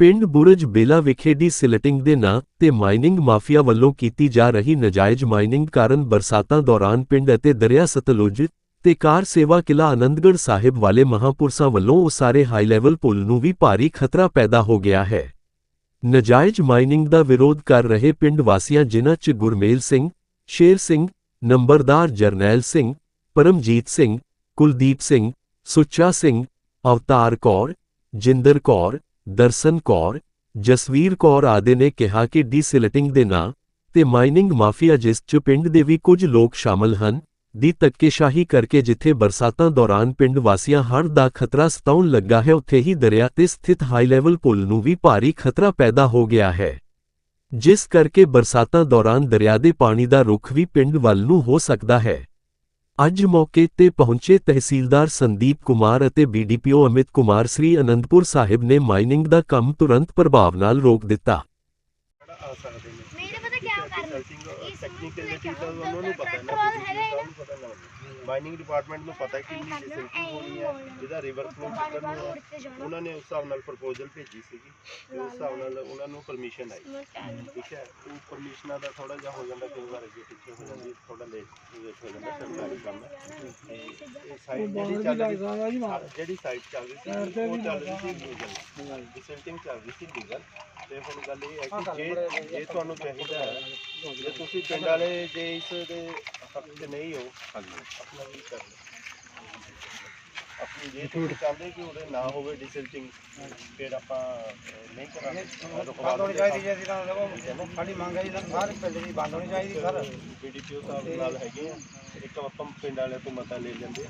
ਪਿੰਡ ਬੁਰਜ ਬੇਲਾ ਵਿਖੇ D silting ਦੇ ਨਾਂ ਤੇ ਮਾਈਨਿੰਗ ਮਾਫੀਆ ਵੱਲੋਂ ਕੀਤੀ ਜਾ ਰਹੀ ਨਾਜਾਇਜ਼ ਮਾਈਨਿੰਗ ਕਾਰਨ ਬਰਸਾਤਾਂ ਦੌਰਾਨ ਪਿੰਡ ਅਤੇ ਦਰਿਆ ਸਤਲੁਜ ਤੇ ਕਾਰ ਸੇਵਾ ਕਿਲਾ ਆਨੰਦਗੜ੍ਹ ਸਾਹਿਬ ਵਾਲੇ ਮਹਾਂਪੁਰਸ਼ਾਂ ਵੱਲੋਂ ਉਸਾਰੇ ਹਾਈ ਲੈਵਲ ਪੁਲ ਨੂੰ ਵੀ ਭਾਰੀ ਖਤਰਾ ਪੈਦਾ ਹੋ ਗਿਆ ਹੈ। ਨਾਜਾਇਜ਼ ਮਾਈਨਿੰਗ ਦਾ ਵਿਰੋਧ ਕਰ ਰਹੇ ਪਿੰਡ ਵਾਸੀਆਂ ਜਿਨ੍ਹਾਂ 'ਚ ਗੁਰਮੇਲ ਸਿੰਘ, ਸ਼ੇਰ ਸਿੰਘ, ਨੰਬਰਦਾਰ ਜਰਨੈਲ ਸਿੰਘ, ਪਰਮਜੀਤ ਸਿੰਘ, ਕੁਲਦੀਪ ਸਿੰਘ, ਸੁੱਚਾ ਸਿੰਘ, ਅਵਤਾਰ ਕੌਰ, ਜਿੰਦਰ ਕੌਰ ਦਰਸ਼ਨ ਕੌਰ, ਜਸਵੀਰ ਕੌਰ ਆਦੇ ਨੇ ਕਿਹਾ ਕਿ ਡੀਸਿਲਟਿੰਗ ਦੇ ਨਾਂ ਤੇ ਮਾਈਨਿੰਗ ਮਾਫੀਆ ਜਿਸ 'ਚ ਪਿੰਡ ਦੇ ਵੀ ਕੁਝ ਲੋਕ ਸ਼ਾਮਲ ਹਨ, ਦੀ ਧੱਕੇਸ਼ਾਹੀ ਕਰਕੇ ਜਿੱਥੇ ਬਰਸਾਤਾਂ ਦੌਰਾਨ ਪਿੰਡ ਵਾਸੀਆਂ ਹੜ੍ਹ ਦਾ ਖਤਰਾ ਸਤਾਉਣ ਲੱਗਾ ਹੈ, ਉੱਥੇ ਹੀ ਦਰਿਆ ਤੇ ਸਥਿਤ ਹਾਈ ਲੈਵਲ ਪੁਲ ਨੂੰ ਵੀ ਭਾਰੀ ਖਤਰਾ ਪੈਦਾ ਹੋ ਗਿਆ ਹੈ। ਜਿਸ ਕਰਕੇ ਬਰਸਾਤਾਂ ਦੌਰਾਨ ਦਰਿਆ ਦੇ ਪਾਣੀ ਦਾ ਰੁਖ ਵੀ ਪਿੰਡ ਵੱਲ ਨੂੰ ਹੋ ਸਕਦਾ ਹੈ। ਅੱਜ ਮੌਕੇ ਤੇ ਪਹੁੰਚੇ ਤਹਿਸੀਲਦਾਰ ਸੰਦੀਪ ਕੁਮਾਰ ਅਤੇ ਬੀਡੀਪੀਓ ਅਮਿਤ ਕੁਮਾਰ ਸ੍ਰੀ ਅਨੰਦਪੁਰ ਸਾਹਿਬ ਨੇ ਮਾਈਨਿੰਗ ਦਾ ਕੰਮ ਤੁਰੰਤ ਪ੍ਰਭਾਵ ਨਾਲ ਰੋਕ ਦਿੱਤਾ ਆ ਸਕਦੇ ਨੇ ਮੇਰੇ ਪਤਾ ਕੀ ਕਰਨਾ ਟੈਕਨੀਕਲ ਡਿਟੇਲਸ ਉਹਨਾਂ ਨੂੰ ਪਤਾ ਹੈ ਨਾ ਹੈਗਾ ਪਤਾ ਨਾ ਮਾਈਨਿੰਗ ਡਿਪਾਰਟਮੈਂਟ ਨੂੰ ਪਤਾ ਹੈ ਕਿੰਨੀ ਡਿਸਟੈਂਸ ਹੋਣੀ ਹੈ ਜਿਹਦਾ ਰਿਵਰ ਫਲੋ ਕਿੱਧਰ ਨੂੰ ਹੈ ਉਹਨਾਂ ਨੇ ਉਸ ਹਿਸਾਬ ਨਾਲ ਪ੍ਰਪੋਜ਼ਲ ਭੇਜੀ ਸੀਗੀ ਤੇ ਉਸ ਹਿਸਾਬ ਨਾਲ ਉਹਨਾਂ ਨੂੰ ਪਰਮਿਸ਼ਨ ਆਈ। ਠੀਕ ਹੈ ਉਹ ਪਰਮਿਸ਼ਨਾਂ ਦਾ ਥੋੜਾ ਜਿਹਾ ਹੋ ਜਾਂਦਾ ਕਈ ਵਾਰ ਅੱਗੇ ਪਿੱਛੇ ਹੋ ਜਾਂਦੀ ਥੋੜਾ ਲੇਟ ਲੇਟ ਹੋ ਜਾਂਦਾ ਸਰਕਾਰੀ ਕੰਮ ਹੈ। ਤੇ ਇਹ ਸਾਈਡ ਜਿਹੜੀ ਚੱਲ ਰਹੀ ਜਿਹੜੀ ਸਾਈਡ ਚੱਲ ਰਹੀ ਸੀ ਉਹ ਚੱਲ ਰਹੀ ਸੀ ਲੀਗਲ ਡਿਸੈਂਟਿੰਗ ਚੱਲ ਰਹੀ ਸੀ ਲੀਗਲ ਤੇ ਹੁਣ ਗੱਲ ਇਹ ਹੈ ਕਿ ਜੇ ਜੇ ਤੁਹਾਨੂੰ ਚਾਹੀਦਾ ਹੈ ਜੇ ਤੁਸੀਂ ਪਿੰਡ ਵਾਲੇ ਜੇ ਇਸ ਦੇ ਹੱਕ 'ਚ ਨਹੀਂ ਹੋ ਆਪਣਾ ਵੀ ਕਰ ਲਓ ਆਪਣੀ ਜੇ ਤੁਸੀਂ ਚਾਹੁੰਦੇ ਕਿ ਉਹਦੇ ਨਾ ਹੋਵੇ ਡਿਸੈਂਟਿੰਗ ਫਿਰ ਆਪਾਂ ਨਹੀਂ ਕਰਾਂਗੇ। ਬੰਦ ਹੋਣੀ ਚਾਹੀਦੀ ਜੀ ਅਸੀਂ ਤਾਂ ਦੇਖੋ ਨਾ? ਸਾਡੀ ਮੰਗ ਹੈ ਜੀ ਸਾਰੇ ਪਿੰਡ ਦੀ ਬੰਦ ਹੋਣੀ ਚਾਹੀਦੀ ਸਰ। ਬੀਡੀਪੀਓ ਸਾਹਿਬ ਨਾਲ ਹੈਗੇ ਆ। ਇੱਕ ਆਪਾਂ ਪਿੰਡ ਵਾਲੇ ਤੋਂ ਮਤਾ ਲੈ ਲੈਂਦੇ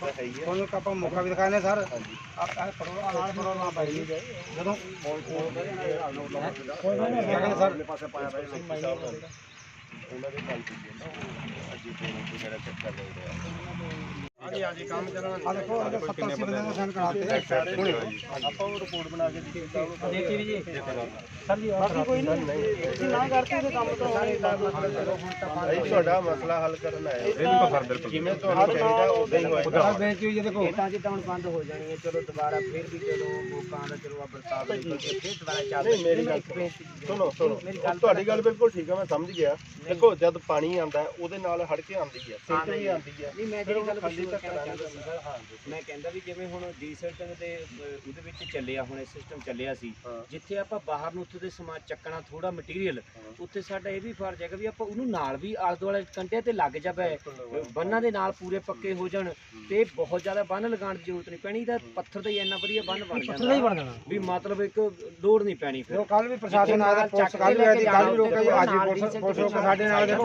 ਤਾਂ ਹੈ ਹੀ ਆ। ਤੁਹਾਨੂੰ ਆਪਾਂ ਮੌਕਾ ਵੀ ਦਿਖਾਉਂਦੇ ਸਰ। ਹਾਂਜੀ। ਆ ਆ ਪੜੋ ਆ ਨਾਲ ਨਾ ਪਾਈ ਜੀ ਜਦੋਂ ਸਰ? ਪਾਸੇ ਪਾਇਆ ਪਿਆ ਉਹਨਾਂ ਦੇ ਨਾਲ ਕੀਤੀ ਨਾ ਉਹ ਅਜੀ ਤੇ ਜਿਹੜਾ ਚੈੱਕ ਕਰ ਰਹੇ। ਆ ਹਾਂਜੀ ਹਾਂਜੀ ਕੰਮ ਚੱਲਣਾ। ਆ ਦੇਖੋ ਇਹਦੇ 70 80 ਬੰਦੇ ਨੂੰ ਸਾਈਨ ਕਰਾਤੇ ਸਾਰੇ ਆਪਾਂ ਉਹ ਰਿਪੋਰਟ ਬਣਾ ਕੇ ਦਿੱਤੀ ਸਾਹਿਬ ਦੇਖੀ ਵੀ ਜੀ। ਸਰ ਜੀ ਬਾਕੀ ਕੋਈ ਨਹੀਂ ਤੁਸੀਂ ਨਾ ਕਰਤੀ ਤੇ ਕੰਮ ਤਾਂ ਸਾਰੇ ਨਹੀਂ ਤੁਹਾਡਾ ਮਸਲਾ ਹੱਲ ਕਰਨਾ ਹੈ। ਜਿਵੇਂ ਤੁਹਾਨੂੰ ਚਾਹੀਦਾ ਉਦਾਂ ਹੀ ਹੋਏਗਾ। ਸਰ ਬੇਨਤੀ ਹੋਈ ਜੀ ਦੇਖੋ। ਤਾਂ ਜਿੱਦਾਂ ਹੁਣ ਬੰਦ ਹੋ ਜਾਣੀ ਹੈ ਚਲੋ ਦੁਬਾਰਾ ਫਿਰ ਵੀ ਚਲੋ ਮੌਕਾ ਆਉਂਦਾ ਚਲੋ ਆ ਬਰਸਾਤ ਨਿਕਲ ਕੇ ਫਿਰ ਦੁਬਾਰਾ ਚੱਲ ਨਹੀਂ ਮੇਰੀ ਗੱਲ ਸੁਣੋ ਸੁਣੋ ਤੁਹਾਡੀ ਗੱਲ ਬਿਲਕੁਲ ਠੀਕ ਹੈ ਮੈਂ ਸਮਝ ਗਿਆ। ਦੇਖੋ ਜਦ ਪਾਣੀ ਆਂਦਾ ਉਹਦੇ ਨਾਲ ਹੜ ਕੇ ਆਂਦੀ ਹੈ ਸਿੱਟ ਵੀ ਆਂਦੀ ਹੈ। ਨਹੀਂ ਮੈਂ ਫਿਰ ਜਿਹੜੀ ਉਹਨੂੰ ਗੱਲ ਤਾਂ ਮੈਂ ਕਹਿੰਦਾ ਵੀ ਜਿਵੇਂ ਹੁਣ ਡੀਸਰਟਿੰਗ ਦੇ ਉਹਦੇ ਵਿੱਚ ਚੱਲਿਆ ਹੁਣ ਇਹ ਸਿਸਟਮ ਚੱਲਿਆ ਸੀ। ਜਿੱਥੇ ਆਪਾਂ ਬਾਹਰ ਨੂੰ ਉੱਥੇ ਦੇ ਸਮਾਨ ਚੱਕਣਾ ਥੋੜਾ ਮਟੀਰੀਅਲ। ਉੱਥੇ ਸਾਡਾ ਇਹ ਵੀ ਫਰਜ਼ ਹੈਗਾ ਵੀ ਆਪਾਂ ਉਹਨੂੰ ਨਾਲ ਵੀ ਆਸ ਦੁਆਲੇ ਕੰਟੇ ਤੇ ਲੱਗ ਜਾਵੇ। ਬੰਨਾਂ ਦੇ ਨਾਲ ਪੂਰੇ ਪੱਕੇ ਹੋ ਜਾਣ ਤੇ ਬਹੁਤ ਜ਼ਿਆਦਾ ਬੰਨ ਲਗਾਉਣ ਦੀ ਜ਼ਰੂਰਤ ਨਹੀਂ ਪੈਣੀ ਤਾਂ ਪੱਥਰ ਦਾ ਹੀ ਇੰਨਾ ਵਧੀਆ ਬੰਨ ਬਣ ਜਾਂਦਾ। ਵੀ ਮਤਲਬ ਇੱਕ ਲੋੜ ਨਹੀਂ ਪੈਣੀ ਫਿਰ। ਕੱਲ ਵੀ ਪ੍ਰਸ਼ਾਸਨ ਆਇਆ ਪੁਲਿਸ ਕੱਲ ਵੀ ਆਈ ਕੱਲ ਵੀ ਰੋਕਿਆ ਜੀ ਅੱਜ ਵੀ ਪੁਲਿਸ ਪੁਲਿਸ ਸਾਡੇ ਨਾਲ ਦੇਖੋ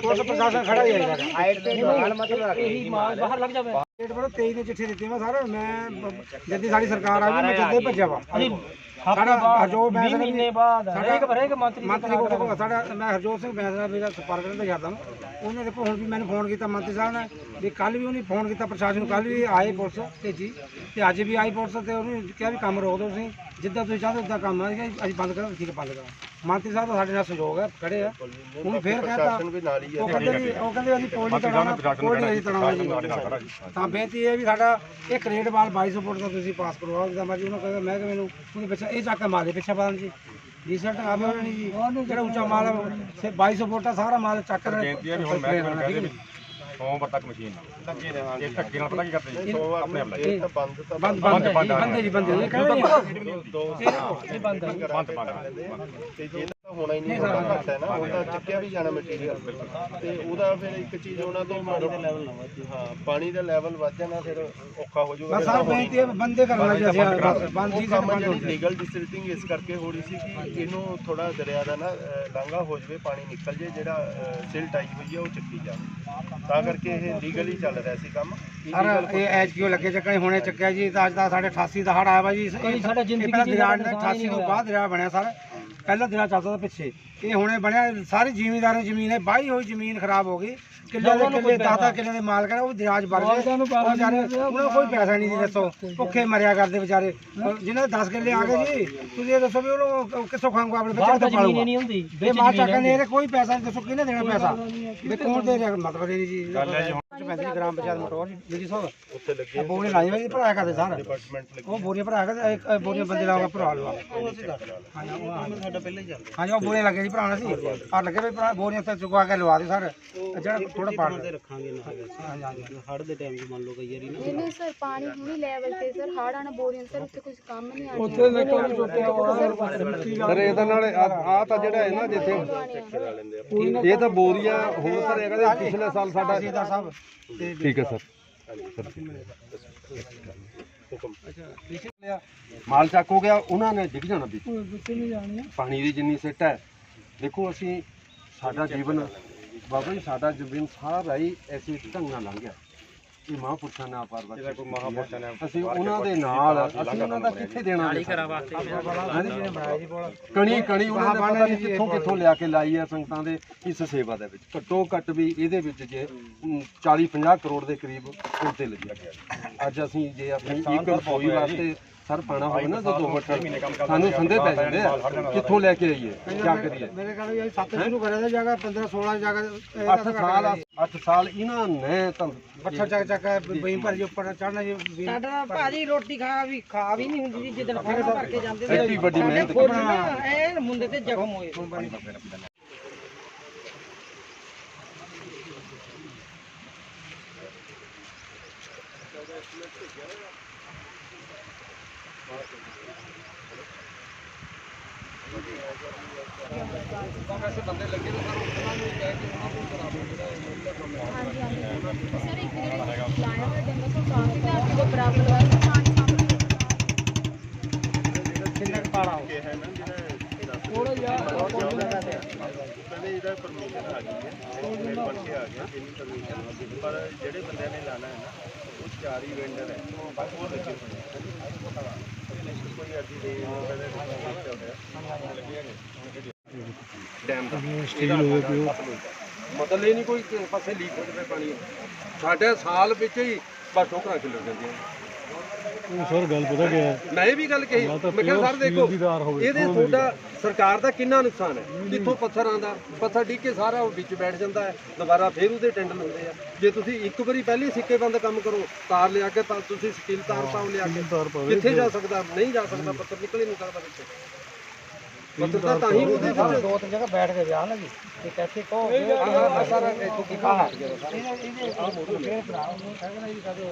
ਪੁਲਿਸ ਪ੍ਰਸ਼ਾਸਨ ਖੜਾ ਹੀ ਹੈ ਹਾਈਟ ਤੇ ਨਾਲ ਮਤਲਬ ਇਹੀ ਮਾਲ ਬਾਹਰ ਲੱਗ ਜਾਵੇ। ਡੇਟ ਬਰੋ 23 ਨੂੰ ਚਿੱਠੀ ਦਿੱਤੀ ਮੈਂ ਸਰ ਮੈਂ ਜਦ ਸਾਡੀ ਸਰਕਾਰ ਆ ਗਈ ਮੈਂ ਜਦ ਭੱਜਿਆ ਵਾ। ਸਾਡਾ ਜੋ ਮੈਂ ਮਹੀਨੇ ਬਾਅਦ ਹਰੇਕ ਹਰੇਕ ਮੰਤਰੀ ਮੰਤਰੀ ਕੋਲ ਸਾਡਾ ਮੈਂ ਹਰਜੋਤ ਸਿੰਘ ਬੈਂਸ ਨਾਲ ਮੇਰਾ ਸੰਪਰਕ ਰਹਿੰਦਾ ਕਰਦਾ ਉਹਨੇ ਦੇਖੋ ਹੁਣ ਵੀ ਮੈਨੂੰ ਫੋਨ ਕੀਤਾ ਮੰਤਰੀ ਸਾਹਿਬ ਨੇ ਵੀ ਕੱਲ ਵੀ ਉਹਨੇ ਫੋਨ ਕੀਤਾ ਪ੍ਰਸ਼ਾਸਨ ਨੂੰ ਕੱਲ ਵੀ ਆਏ ਪੁਲਿਸ ਭੇਜੀ ਤੇ ਅੱਜ ਵੀ ਆਈ ਪੁਲਿਸ ਤੇ ਉਹਨੇ ਕਿਹਾ ਵੀ ਕੰਮ ਰੋਕ ਦਿਓ ਤੁਸੀਂ। ਜਿੱਦਾਂ ਤੁਸੀਂ ਚਾਹਦੇ ਉਦਾਂ ਕੰਮ ਆ ਅਸੀਂ ਬੰਦ ਕਰਾਂ ਠੀਕ ਹੈ ਬੰਦ ਕਰਾਂ ਮੰਤਰੀ ਸਾਹਿਬ ਦਾ ਸਾਡੇ ਨਾਲ ਸਹਿਯੋਗ ਹੈ ਖੜੇ ਆ। ਉਹਨੂੰ ਫੇਰ ਕਹਿਤਾ ਪ੍ਰਸ਼ਾਸਨ ਵੀ ਨਾਲ ਹੀ ਉਹ ਹੈ ਕਹਿੰਦੇ ਵੀ ਉਹ ਕਹਿੰਦੇ ਅਸੀਂ ਪੋਲੀ ਕਰਾਉਣਾ ਪੋਲੀ ਅਸੀਂ ਕਰਾਉਣਾ ਜੀ। ਤਾਂ ਬੇਨਤੀ ਇਹ ਹੈ ਵੀ ਸਾਡਾ ਇੱਕ ਰੇਡ ਵਾਲ 2200 ਫੁੱਟ ਦਾ ਤੁਸੀਂ ਪਾਸ ਕਰਵਾਓ ਜਿੱਦਾਂ ਮਰਜ਼ੀ ਉਹਨੂੰ ਕਹਿੰਦਾ ਮੈਂ ਕਿ ਮੈਨੂੰ ਉਹਦੇ ਪਿੱਛੇ ਇਹ ਚੱਕ ਕੇ ਮਾਰੇ ਪਿੱਛੇ ਬਾਦਲ ਜੀ। ਰੀਸੈਂਟ ਆਵੇ ਹੋਣੀ ਜੀ ਜਿਹੜਾ ਉੱਚਾ ਮਾਲ ਆ, ਸੇ 2200 ਫੁੱਟ ਦਾ ਸਾਰਾ ਮਾਲ ਚੱਕ ਬੇਨਤੀ ਹੈ ਵੀ ਹੁਣ ਕਹਿੰਦੇ ਵੀ ਸੋਮਵਾਰ ਤੱਕ ਮਸ਼ੀਨ ਨਾਲ। ਲੱਗੇ ਰਹਾਂਗੇ ਇਹ ਧੱਕੇ ਨਾਲ ਪਤਾ ਕੀ ਕਰਦੇ ਜੀ? ਸੋਮਵਾਰ ਆਪਣੇ ਆਪ ਲੱਗੇ। ਬੰਦ ਤਾਂ ਬੰਦ ਬੰਦ ਬੰਦੇ ਜੀ ਬੰਦੇ ਇਹ ਕਹਿੰਦੇ ਨਹੀਂ ਦੋ ਇਹ ਬੰਦ ਬੰਦ ਬੰਦ। ਤੇ ਜੇ ਹੋਣਾ ਹੀ ਨਹੀਂ ਹੋਣਾ ਘੱਟ ਹੈ ਨਾ ਉਹ ਤਾਂ ਚੱਕਿਆ ਵੀ ਜਾਣਾ ਮਟੀਰੀਅਲ ਤੇ ਉਹਦਾ ਫਿਰ ਇੱਕ ਚੀਜ਼ ਉਹਨਾਂ ਤੋਂ ਪਾਣੀ ਦਾ ਲੈਵਲ ਨਾ ਹਾਂ ਪਾਣੀ ਦਾ ਲੈਵਲ ਵੱਧ ਜਾਣਾ ਫਿਰ ਔਖਾ ਹੋ ਜਾਊਗਾ ਬਸ ਸਰ ਬੇਨਤੀ ਹੈ ਬੰਦੇ ਕਰਨ ਬਸ ਬੰਦ ਜੀ ਕੰਮ ਬੰਦ ਹੋ ਜਿਹੜੀ ਲੀਗਲ ਡਿਸਟ੍ਰਿਕਟਿੰਗ ਇਸ ਕਰਕੇ ਹੋ ਰਹੀ ਸੀ ਕਿ ਇਹਨੂੰ ਥੋੜਾ ਦਰਿਆ ਦਾ ਨਾ ਲਾਂਘਾ ਹੋ ਜਾਵੇ ਪਾਣੀ ਨਿਕਲ ਜੇ ਜਿਹੜਾ ਸਿਲਟ ਆਈ ਹੋਈ ਹੈ ਉਹ ਚੱਕੀ ਜਾਵੇ। ਤਾਂ ਕਰਕੇ ਇਹ ਲੀਗਲੀ ਚੱਲ ਰਿਹਾ ਸੀ ਕੰਮ। ਸਰ ਇਹ ਐਚ ਕਿਉਂ ਲੱਗੇ ਚੱਕਾ ਹੁਣੇ ਚੱਕਿਆ ਜੀ ਤਾਂ ਅੱਜ ਦਾ ਸਾਡੇ 88 ਦਾ ਹੜ ਆਇਆ ਵਾ ਜੀ ਇਹ ਸਾਡਾ ਜ਼ਿੰਦਗੀ ਨੇ 88 ਤੋਂ ਬਾਅਦ ਦਰਿਆ ਬਣਿਆ ਸਰ। ਪਹਿਲਾਂ ਦਰਿਆ ਚੱਲਦਾ ਤਾਂ ਪਿੱਛੇ। ਇਹ ਹੁਣੇ ਬਣਿਆ ਸਾਰੀ ਜ਼ਿਮੀਂਦਾਰਾਂ ਦੀ ਜ਼ਮੀਨ ਹੈ ਬਾਈ ਹੋਈ ਜ਼ਮੀਨ ਖਰਾਬ ਹੋ ਗਈ। ਕਿੱਲੇ ਦੇ ਕਿੱਲੇ ਦਾਦਾ ਕਿੱਲੇ ਦੇ ਮਾਲਕ ਨੇ ਉਹ ਦਰਿਆ 'ਚ ਵੜ ਗਏ। ਉਹ ਵਿਚਾਰੇ ਉਹਨਾਂ ਕੋਈ ਪੈਸਾ ਨਹੀਂ ਸੀ ਦੱਸੋ। ਭੁੱਖੇ ਮਰਿਆ ਕਰਦੇ ਵਿਚਾਰੇ। ਜਿਹਨਾਂ ਦੇ 10 ਕਿੱਲੇ ਆ ਗਏ ਜੀ ਤੁਸੀਂ ਇਹ ਦੱਸੋ ਵੀ ਉਹਨੂੰ ਉਹ ਕਿੱਥੋਂ ਖਾਊਗਾ ਆਪਣੇ ਬੱਚੇ ਕਿੱਥੋਂ ਪਾਲੂਗਾ ਨਹੀਂ ਹੁੰਦੀ ਇਹ ਮਾਲ ਚੱਕਣ ਨੇ ਇਹਦੇ ਕੋਈ ਪੈਸਾ ਨਹੀਂ ਦੱਸੋ ਕਿਹਨੇ ਦੇਣਾ ਪੈਸਾ? ਵੀ ਕੌਣ ਦੇ ਰਿਹਾ ਮਤਲਬ ਇਹ ਨਹੀਂ ਜੀ ਹੁਣ ਪੈਂਦੀ ਗ੍ਰਾਮ ਪੰਚਾਇਤ ਮਟੋਰ ਜੀ ਸਾਹਿਬ ਉੱਥੇ ਲੱਗੇ ਬੋਰੀਆਂ ਲਾਈਆਂ ਹੋਈਆਂ ਜੀ ਭਰਾਇਆ ਕਰਦੇ ਸਰ। ਡਿਪਾਰਟਮੈਂਟ ਲੱਗੇ। ਉਹ ਬੋਰੀਆਂ ਭਰਾਇਆ ਕਰਦੇ ਬੋਰੀਆਂ ਬੰਦੇ ਲਾਉਗਾ ਭਰਾ ਲਵਾ। ਹਾਂਜੀ ਉਹ ਸਾਡਾ ਪਹਿਲਾਂ ਹੀ ਚੱਲਦਾ। ਹਾਂਜੀ ਉਹ ਬੋਰੀਆਂ ਲੱਗੇ ਜੀ ਭਰਾਣਾ ਸੀ ਆ ਲੱਗੇ ਵੀ ਭਰਾ ਬੋਰੀਆਂ ਤੇ ਚੁਕਾ ਕੇ ਲਵਾ ਦੇ ਸਰ। ਜਿਹੜਾ ਥੋੜਾ ਪਾੜ ਰੱਖਾਂਗੇ ਹਾਂਜੀ ਹਾਂਜੀ ਹੜ ਦੇ ਟਾਈਮ 'ਚ ਮੰਨ ਲਓ ਕਈ ਵਾਰੀ ਨਹੀਂ ਨਹੀਂ ਸਰ ਪਾਣੀ ਹੁਣੀ ਲੈਵਲ ਤੇ ਸਰ ਹੜ ਆਣਾ ਬੋਰੀਆਂ ਸਰ ਉੱਥੇ ਕੁਝ ਕੰਮ ਨਹੀਂ ਆਣੀ ਉੱਥੇ ਦੇਖੋ ਵੀ ਚੁੱਕਿਆ ਸਰ ਇਹਦੇ ਨਾਲ ਆ ਤਾਂ ਜਿਹੜਾ ਹੈ ਨਾ ਜਿੱਥੇ ਇਹ ਤਾਂ ਬੋਰੀਆ ਹੋਰ ਸਰ ਇਹ ਕਹਿੰਦੇ ਪਿਛਲੇ ਸਾਲ ਸਾਡਾ ਦਾ ਸਾਹਿਬ। ਠੀਕ ਹੈ ਸਰ। ਮਾਲ ਚੱਕ ਹੋ ਗਿਆ ਉਹਨਾਂ ਨੇ ਡਿੱਗ ਜਾਣਾ ਵੀ ਪਾਣੀ ਦੀ ਜਿੰਨੀ ਸਿੱਟ ਹੈ। ਦੇਖੋ ਅਸੀਂ ਸਾਡਾ ਜੀਵਨ ਬਾਬਾ ਜੀ ਸਾਡਾ ਜੀਵਨ ਸਾਰਾ ਹੀ ਐਸੀ ਢੰਗ ਨਾਲ ਲੰਘ ਗਿਆ। ਇਹ ਮਹਾਂਪੁਰਸ਼ਾਂ ਨੇ ਆਪਾਰ ਜਿਹੜਾ ਕੋਈ ਮਹਾਪੁਰਸ਼ਾਂ ਨੇ ਅਸੀਂ ਉਹਨਾਂ ਦੇ ਨਾਲ ਅਸੀਂ ਉਹਨਾਂ ਦਾ ਕਿੱਥੇ ਦੇਣਾ ਨਾਲੀ ਕਰਾ ਵਾਸਤੇ ਕਣੀ ਕਣੀ ਉਹਨਾਂ ਪਤਾ ਨਹੀਂ ਕਿੱਥੋਂ ਕਿੱਥੋਂ ਲਿਆ ਕੇ ਲਾਈ ਹੈ ਸੰਗਤਾਂ ਦੇ ਇਸ ਸੇਵਾ ਦੇ ਵਿੱਚ। ਘੱਟੋ ਘੱਟ ਵੀ ਇਹਦੇ ਵਿੱਚ ਜੇ 40 50 ਕਰੋੜ ਦੇ ਕਰੀਬ ਉੱਤੇ ਲੱਗਿਆ ਗਿਆ। ਅੱਜ ਅਸੀਂ ਜੇ ਆਪਣੀ ਇੱਕ ਰਸੋਈ ਵਾਸਤੇ ਸਰ ਪਾਣਾ ਹੋਵੇ ਨਾ ਤਾਂ ਦੋ ਮਟਰ ਸਾਨੂੰ ਸੰਦੇ ਪੈ ਜਾਂਦੇ ਆ। ਕਿੱਥੋਂ ਲੈ ਕੇ ਆਈਏ? ਕੀ ਕਰੀਏ? ਮੇਰੇ ਕਹਿੰਦੇ ਵੀ 7 ਸ਼ੁਰੂ ਕਰਿਆ ਤਾਂ ਜਗ੍ਹਾ 15 16 ਜਗ੍ਹਾ 8 ਸਾਲ 8 ਸਾਲ ਇਹਨਾਂ ਨੇ ਤਾਂ ਪੱਥਰ ਚੱਕ ਚੱਕ ਬਈ ਭਰ ਜੀ ਉੱਪਰ ਚੜਨਾ ਜੀ ਸਾਡਾ ਭਾਜੀ। ਰੋਟੀ ਖਾ ਵੀ ਖਾ ਵੀ ਨਹੀਂ ਹੁੰਦੀ ਜੀ ਜਿੱਦਣ ਫੋਨ ਕਰਕੇ ਜਾਂਦੇ ਸੀ ਐਡੀ ਵੱਡੀ ਮਿਹਨਤ ਨਾ ਐਨ ਮੁੰਡੇ ਤੇ ਜ਼ਖਮ ਹੋਏ। ਹਾਂਜੀ ਹਾਂਜੀ ਸਰ ਇੱਕ ਜਿਹੜੇ ਲਾਇਆ ਹੋਇਆ ਜੰਗਲ ਤੋਂ ਕਾਫੀ ਘਰ ਦੇ ਬਰਾਬਰ ਵਾਲਾ ਪਾਣੀ ਸਾਹਮਣੇ ਕਿੰਨਾ ਕੁ ਪਾੜਾ ਹੋ ਕਿ ਹੈ ਨਾ ਜਿਹੜਾ ਥੋੜਾ ਜਿਹਾ ਕਹਿੰਦੇ ਇਹਦਾ ਪਰਮਿਸ਼ਨ ਆ ਗਈ ਹੈ ਇਹ ਬਣ ਕੇ ਆ ਗਿਆ ਜਿੰਨੀ ਪਰਮਿਸ਼ਨ ਪਰ ਜਿਹੜੇ ਬੰਦਿਆਂ ਨੇ ਲਾਣਾ ਹੈ ਨਾ ਉਹ ਚਾਰ ਹੀ ਵੈਂਡਰ ਹੈ ਉਹ ਲੱਗੇ ਹੋਏ ਹੈ ਕੋਈ ਅਰਜੀ ਦੇ ਉਹ ਕਹਿੰਦੇ ਚੱਲ ਰਿਹਾ ਡੈਮ ਦਾ। ਸਟੀਲ ਹੋਵੇ ਪਿਓ। ਮਤਲਬ ਇਹ ਨਹੀਂ ਕੋਈ ਕਿਸੇ ਪਾਸੇ ਲੀਕ ਹੋ ਜਾਵੇ ਪਾਣੀ। ਸਾਡੇ ਸਾਲ ਵਿੱਚ ਹੀ ਬਸ ਠੋਕਰਾਂ ਖਿਲਰ ਜਾਂਦੀਆਂ ਸਰ ਗੱਲ ਪਤਾ ਕੀ ਹੈ? ਮੈਂ ਇਹ ਵੀ ਗੱਲ ਕਹੀ ਮੈਂ ਕਿਹਾ ਸਰ ਦੇਖੋ ਇਹਦੇ ਤੁਹਾਡਾ ਸਰਕਾਰ ਦਾ ਕਿੰਨਾ ਨੁਕਸਾਨ ਹੈ? ਜਿੱਥੋਂ ਪੱਥਰ ਆਂਦਾ ਪੱਥਰ ਡਿੱਗ ਕੇ ਸਾਰਾ ਉਹ ਵਿੱਚ ਬੈਠ ਜਾਂਦਾ ਹੈ ਦੁਬਾਰਾ ਫੇਰ ਉਹਦੇ ਟੈਂਡਲ ਹੁੰਦੇ ਆ। ਜੇ ਤੁਸੀਂ ਇੱਕ ਵਾਰੀ ਪਹਿਲੀ ਸਿੱਕੇ ਬੰਦ ਕੰਮ ਕਰੋ ਤਾਰ ਲਿਆ ਕੇ ਤਾਂ ਤੁਸੀਂ ਸਟੀਲ ਤਾਰ ਪਾਓ ਲਿਆ ਕੇ। ਕਿੱਥੇ ਜਾ ਸਕਦਾ? ਨਹੀਂ ਜਾ ਸਕਦਾ ਪੱਥਰ ਨਿਕਲ ਨਹੀਂ ਸਕਦਾ ਵਿੱਚ ਪੱਥਰ ਤਾਂ ਤਾਂ ਹੀ ਉਹਦੇ ਵਿੱਚ ਦੋ ਤਿੰਨ ਜਗ੍ਹਾ ਬੈਠ ਕੇ ਵਿਆਹ ਨਾ ਜੀ ਤੇ ਕਹਿੰਦੇ ਕਹੋ ਆਹ ਸਾਰਾ ਇੱਥੋਂ ਕੀ ਕਹਾ ਹਟ ਗਿਆ ਸਾਰਾ ਇਹਦੇ ਇਹਦੇ ਆ ਮੋਟਰ ਫੇਰ ਭਰਾ ਉਹਨੂੰ ਕਹਿੰਦਾ ਜੀ ਕਦੇ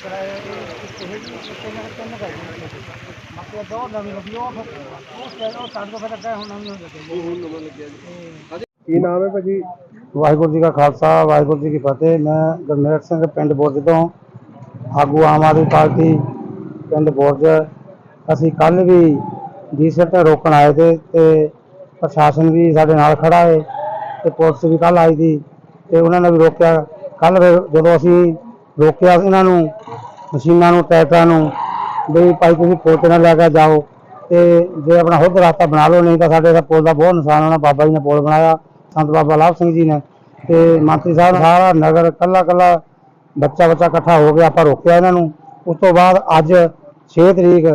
ਕੇ ਸਾਰੇ ਮਤਲਬ ਦੋ ਨਵੀਂ ਨਵੀਂ ਉਹ ਉਹ ਸਾਡੇ ਤੋਂ ਫਿਰ ਅੱਗੇ ਹੁਣ ਨਵੀਂ ਹੋ ਜਾਂਦੀ ਕੀ ਨਾਮ ਹੈ ਭਾਜੀ? ਵਾਹਿਗੁਰੂ ਜੀ ਕਾ ਖਾਲਸਾ ਵਾਹਿਗੁਰੂ ਜੀ ਕੀ ਫਤਿਹ। ਮੈਂ ਗੁਰਮੇਲ ਸਿੰਘ ਪਿੰਡ ਬੁਰਜ ਤੋਂ ਆਗੂ ਆਮ ਆਦਮੀ ਪਾਰਟੀ ਪਿੰਡ ਬੁਰਜ। ਅਸੀਂ ਕੱਲ ਵੀ ਡੀਸਲ ਤੇ ਰੋਕਣ ਆਏ ਤੇ ਤੇ ਪ੍ਰਸ਼ਾਸਨ ਵੀ ਸਾਡੇ ਨਾਲ ਖੜਾ ਹੈ ਤੇ ਪੁਲਿਸ ਵੀ ਕੱਲ ਆਈ ਸੀ ਤੇ ਉਹਨਾਂ ਨੇ ਵੀ ਰੋਕਿਆ। ਕੱਲ ਜਦੋਂ ਅਸੀਂ ਰੋਕਿਆ ਇਹਨਾਂ ਨੂੰ ਮਸ਼ੀਨਾਂ ਨੂੰ ਟਰੈਕਟਰਾਂ ਨੂੰ ਵੀ ਭਾਈ ਤੁਸੀਂ ਪੁਲ ਤੇ ਨਾ ਲੈ ਕੇ ਜਾਓ ਤੇ ਜੇ ਆਪਣਾ ਖੁਦ ਰਸਤਾ ਬਣਾ ਲਓ, ਨਹੀਂ ਤਾਂ ਸਾਡੇ ਦਾ ਪੁਲ ਦਾ ਬਹੁਤ ਨੁਕਸਾਨ ਹੋਣਾ। ਬਾਬਾ ਜੀ ਨੇ ਪੁਲ ਬਣਾਇਆ, ਸੰਤ ਬਾਬਾ ਲਾਭ ਸਿੰਘ ਜੀ ਨੇ ਤੇ ਮੰਤਰੀ ਸਾਹਿਬ ਸਾਰਾ ਨਗਰ ਕੱਲਾ ਕੱਲਾ ਬੱਚਾ ਬੱਚਾ ਇਕੱਠਾ ਹੋ ਗਿਆ, ਆਪਾਂ ਰੋਕਿਆ ਇਹਨਾਂ ਨੂੰ। ਉਸ ਤੋਂ ਬਾਅਦ ਅੱਜ 6 ਤਰੀਕ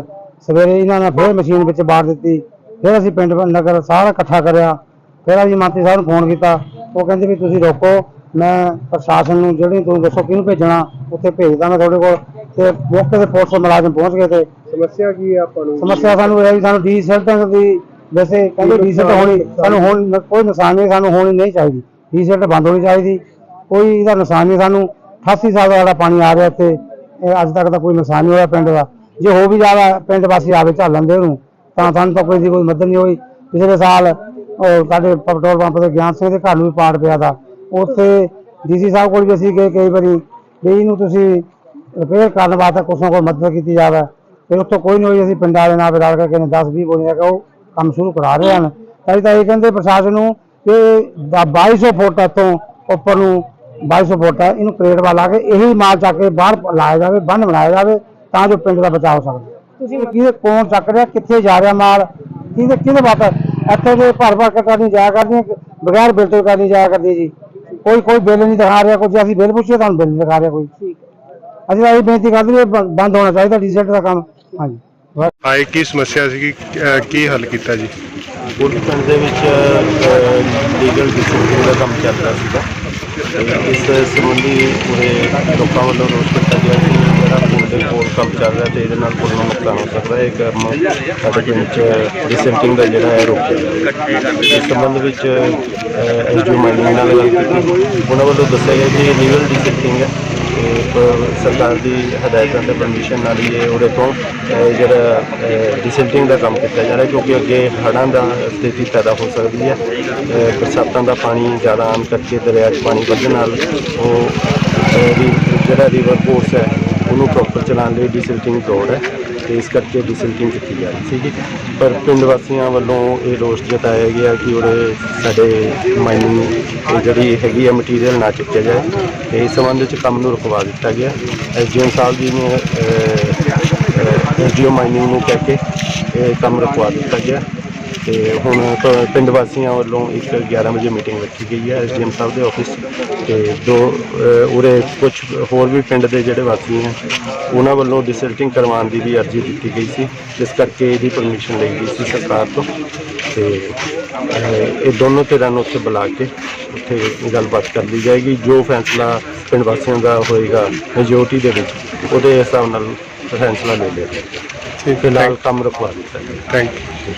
ਸਵੇਰੇ ਇਹਨਾਂ ਨੇ ਫੇਰ ਮਸ਼ੀਨ ਵਿੱਚ ਬਾੜ ਦਿੱਤੀ, ਫਿਰ ਅਸੀਂ ਪਿੰਡ ਨਗਰ ਸਾਰਾ ਇਕੱਠਾ ਕਰਿਆ। ਫਿਰ ਅਸੀਂ ਮੰਤਰੀ ਸਾਹਿਬ ਨੂੰ ਫੋਨ ਕੀਤਾ, ਉਹ ਕਹਿੰਦੇ ਵੀ ਤੁਸੀਂ ਰੋਕੋ ਮੈਂ ਪ੍ਰਸ਼ਾਸਨ ਨੂੰ ਜਿਹੜੀ ਤੁਸੀਂ ਦੱਸੋ ਕਿਹਨੂੰ ਭੇਜਣਾ ਉੱਥੇ ਭੇਜਦਾ ਮੈਂ ਤੁਹਾਡੇ ਕੋਲ। ਤੇ ਮੌਕੇ ਤੇ ਪੁਲਿਸ ਮੁਲਾਜ਼ਮ ਪਹੁੰਚ ਗਏ ਤੇ। ਸਮੱਸਿਆ ਕੀ ਹੈ ਆਪਾਂ ਨੂੰ? ਸਮੱਸਿਆ ਸਾਨੂੰ ਇਹ ਹੈ ਵੀ ਸਾਨੂੰ ਡੀਸੈਲਟਿੰਗ ਦੀ ਵੈਸੇ ਕਹਿੰਦੇ ਡੀਸੈਲਟ ਹੋਣੀ ਸਾਨੂੰ ਹੁਣ ਨ- ਕੋਈ ਨੁਕਸਾਨ ਨਹੀਂ ਸਾਨੂੰ ਹੋਣੀ ਨਹੀਂ ਚਾਹੀਦੀ। ਡੀਸੈਲਟ ਬੰਦ ਹੋਣੀ ਚਾਹੀਦੀ। ਕੋਈ ਇਹਦਾ ਨੁਕਸਾਨ ਨਹੀਂ ਸਾਨੂੰ 88 ਸਾਲ ਦਾ ਸਾਡਾ ਪਾਣੀ ਆ ਰਿਹਾ ਇੱਥੇ ਇਹ ਅੱਜ ਤੱਕ ਤਾਂ ਕੋਈ ਨੁਕਸਾਨ ਨਹੀਂ ਹੋਇਆ ਪਿੰਡ ਦਾ। ਜੇ ਹੋ ਵੀ ਜਾਵਾ ਪਿੰਡ ਵਾਸੀ ਆਵੇ ਝੱਲਣ ਦੇ ਉਹਨੂੰ। ਤਾਂ ਸਾਨੂੰ ਤਾਂ ਕੋਈ ਦੀ ਕੋਈ ਮਦਦ ਨਹੀਂ ਹੋਈ। ਪਿਛਲੇ ਸਾਲ ਉਹ ਸਾਡੇ ਪੈਟਰੋਲ ਪੰਪ ਤੇ ਗਿਆਨ ਸਿੰਘ ਦੇ ਘਰ ਨੂੰ ਵੀ ਪਾੜ ਪਿਆ ਦਾ। ਉੱਥੇ ਡੀਸੀ ਸਾਹਿਬ ਕੋਲ ਵੀ ਅਸੀਂ ਗਏ ਕਈ ਵਾਰੀ ਵੀ ਇਹਨੂੰ ਤੁਸੀਂ ਰਿਪੇਅਰ ਕਰਨ ਵਾਸਤੇ ਕੁਛ ਨਾ ਕੋਈ ਮਦਦ ਕੀਤੀ ਜਾਵੇ। ਫਿਰ ਉੱਥੋਂ ਕੋਈ ਨਹੀਂ ਹੋਈ ਅਸੀਂ ਪਿੰਡਾਂ ਵਾਲੇ ਨਾਲ ਰਲ ਕੇ ਕਿਨੇ 10 20 ਬੋਲੀਆਂ ਕਿ ਉਹ ਕੰਮ ਸ਼ੁਰੂ ਕਰਾ ਰਹੇ ਹਨ। ਅਸੀਂ ਤਾਂ ਇਹ ਕਹਿੰਦੇ ਪ੍ਰਸ਼ਾਸਨ ਨੂੰ ਕਿ ਦਾ 2200 ਫੁੱਟ ਤੋਂ ਉੱਪਰ ਨੂੰ 2200 ਫੁੱਟ ਹੈ ਇਹਨੂੰ ਕ੍ਰੇਟ ਵਾਲਾ ਕੇ ਇਹੀ ਮਾਲ ਚੱਕ ਕੇ ਬਾਹਰ ਲਾਇਆ ਜਾਵੇ ਬੰਨ ਬਣਾਇਆ ਜਾਵੇ ਤਾਂ ਜੋ ਪਿੰਡ ਦਾ ਬਚਾਅ ਹੋ ਸਕਦਾ ਤੁਸੀਂ ਕਿਹਦੇ ਕੌਣ ਚੱਕ ਰਿਹਾ ਕਿੱਥੇ ਜਾ ਰਿਹਾ ਮਾਲ ਕਿਹਦੇ ਕਿਹਦੇ ਬਾਤ ਇੱਥੇ ਦੇ ਭਰ ਭਰ ਕੇ ਕਰਨੀ ਜਾਇਆ ਕਰਦੀਆਂ ਬਗੈਰ ਬਿੱਲ ਤੋਂ ਕਰਨੀ ਜਾਇਆ ਕਰਦੀ ਜੀ। ਕੋਈ ਕੋਈ ਬਿੱਲ ਨਹੀਂ ਦਿਖਾ ਰਿਹਾ ਕੋਈ ਜੇ ਅਸੀਂ ਬਿੱਲ ਪੁੱਛੀਏ ਤੁਹਾਨੂੰ ਬਿੱਲ ਨਹੀਂ ਦਿਖਾ ਰਿਹਾ ਕੋਈ। ਅਸੀਂ ਤਾਂ ਇਹ ਬੇਨਤੀ ਕਰਦੇ ਵੀ ਇਹ ਬ- ਬੰਦ ਹੋਣਾ ਚਾਹੀਦਾ ਡੀਜ਼ਲ ਦਾ ਕੰਮ। ਹਾਂਜੀ। ਆਏ ਕੀ ਸਮੱਸਿਆ ਸੀਗੀ ਅਹ ਕੀ ਹੱਲ ਕੀਤਾ ਜੀ? ਬੋਲੀ ਪਿੰਡ ਦੇ ਵਿੱਚ ਲੀਗਲ ਡਿਸਟ੍ਰਿਕਟ ਦਾ ਕੰਮ ਚੱਲ ਰਿਹਾ ਸੀਗਾ। ਇਸ ਸੰਬੰਧੀ ਪੂਰੇ ਲੋਕਾਂ ਵੱਲੋਂ ਰੋਸ ਕੀਤਾ ਗਿਆ ਕਿ ਜਿਹੜਾ ਪੁਲ ਦੇ ਕੋਲ ਕੰਮ ਚੱਲ ਰਿਹਾ ਤੇ ਇਹਦੇ ਨਾਲ ਪੁਲ ਨੂੰ ਨੁਕਸਾਨ ਹੋ ਸਕਦਾ ਹੈ। ਇਹ ਕੰਮ ਸਾਡੇ ਪਿੰਡ 'ਚ ਡਿਸੈਂਟਿੰਗ ਦਾ ਜਿਹੜਾ ਹੈ ਰੋਕਿਆ ਇਸ ਸੰਬੰਧ ਵਿੱਚ ਐਸਡੀਓ ਮਾਈਨਿੰਗ ਨਾਲ ਗੱਲ ਕੀਤੀ ਉਹਨਾਂ ਵੱਲੋਂ ਦੱਸਿਆ ਗਿਆ ਕਿ ਲੀਗਲ ਡਿਸੈਂਟਿੰਗ ਹੈ। ਸਰਕਾਰ ਦੀ ਹਦਾਇਤਾਂ ਤੇ ਪਰਮਿਸ਼ਨ ਨਾਲ ਹੀ ਇਹ ਉਹਦੇ ਤੋਂ ਅਹ, ਜਿਹੜਾ ਡਿਸਿਲਟਿੰਗ ਦਾ ਕੰਮ ਕੀਤਾ ਜਾ ਰਿਹਾ ਕਿਉਂਕਿ ਅੱਗੇ ਹੜ੍ਹਾਂ ਦਾ ਸਥਿਤੀ ਪੈਦਾ ਹੋ ਸਕਦੀ ਹੈ। ਅਹ, ਬਰਸਾਤਾਂ ਦਾ ਪਾਣੀ ਜ਼ਿਆਦਾ ਆਉਣ ਕਰਕੇ ਦਰਿਆ 'ਚ ਪਾਣੀ ਵੱਧਣ ਨਾਲ ਉਹ ਅਹ, ਰਿ- ਜਿਹੜਾ ਰਿਵਰ ਕੋਰਸ ਹੈ ਉਹਨੂੰ ਪ੍ਰੋਪਰ ਚਲਾਉਣ ਲਈ ਡਿਸਿਲਟਿੰਗ ਲੋੜ ਹੈ। ਤੇ ਇਸ ਕਰਕੇ ਡਿਸੈਂਟਿੰਗ ਕੀਤੀ ਜਾ ਰਹੀ ਸੀਗੀ। ਪਰ ਪਿੰਡ ਵਾਸੀਆਂ ਵੱਲੋਂ ਇਹ ਰੋਸ ਜਤਾਇਆ ਗਿਆ ਕਿ ਉਹਦੇ ਸਾਡੇ ਮਾਈਨਿੰਗ ਜਿਹੜੀ ਹੈਗੀ ਹੈ ਮਟੀਰੀਅਲ ਨਾ ਚੁੱਕਿਆ ਜਾਏ। ਤੇ ਇਸ ਸੰਬੰਧ ਵਿੱਚ ਕੰਮ ਨੂੰ ਰੁਕਵਾ ਦਿੱਤਾ ਗਿਆ। ਐਸਡੀਐਮ ਸਾਹਿਬ ਜੀ ਨੇ ਐਸਡੀਓ ਮਾਈਨਿੰਗ ਨੂੰ ਕਹਿ ਕੇ ਇਹ ਕੰਮ ਰੁਕਵਾ ਦਿੱਤਾ ਗਿਆ। ਤੇ ਹੁਣ ਪ- ਪਿੰਡ ਵਾਸੀਆਂ ਵੱਲੋਂ ਇੱਕ 11 ਵਜੇ ਮੀਟਿੰਗ ਰੱਖੀ ਗਈ ਹੈ ਐਸਡੀਐਮ ਸਾਹਿਬ ਦੇ ਆਫਿਸ ਤੇ ਦੋ ਅ, ਉਰੇ ਕੁਝ ਹੋਰ ਵੀ ਪਿੰਡ ਦੇ ਜਿਹੜੇ ਵਾਸੀ ਹੈ ਉਹਨਾਂ ਵੱਲੋਂ ਡਿਸਲਟਿੰਗ ਕਰਵਾਉਣ ਦੀ ਵੀ ਅਰਜ਼ੀ ਦਿੱਤੀ ਗਈ ਸੀ ਜਿਸ ਕਰਕੇ ਇਹਦੀ ਪਰਮਿਸ਼ਨ ਲਈ ਗਈ ਸੀ ਸਰਕਾਰ ਤੋਂ ਤੇ ਅ, ਇਹ ਦੋਨੋਂ ਧਿਰਾਂ ਨੂੰ ਉੱਥੇ ਬੁਲਾ ਕੇ ਉੱਥੇ ਗੱਲਬਾਤ ਕਰ ਲਈ ਜਾਏਗੀ ਜੋ ਫੈਸਲਾ ਪਿੰਡ ਵਾਸੀਆਂ ਦਾ ਹੋਏਗਾ ਮੈਜੋਰਟੀ ਦੇ ਵਿੱਚ ਉਹਦੇ ਹਿਸਾਬ ਨਾਲ ਫੈਸਲਾ ਲੈ ਲਿਆ ਜਾਏਗਾ। ਫਿਲਹਾਲ ਕੰਮ ਰੁਕਵਾ ਦਿੱਤਾ ਗਿਆ। Thank you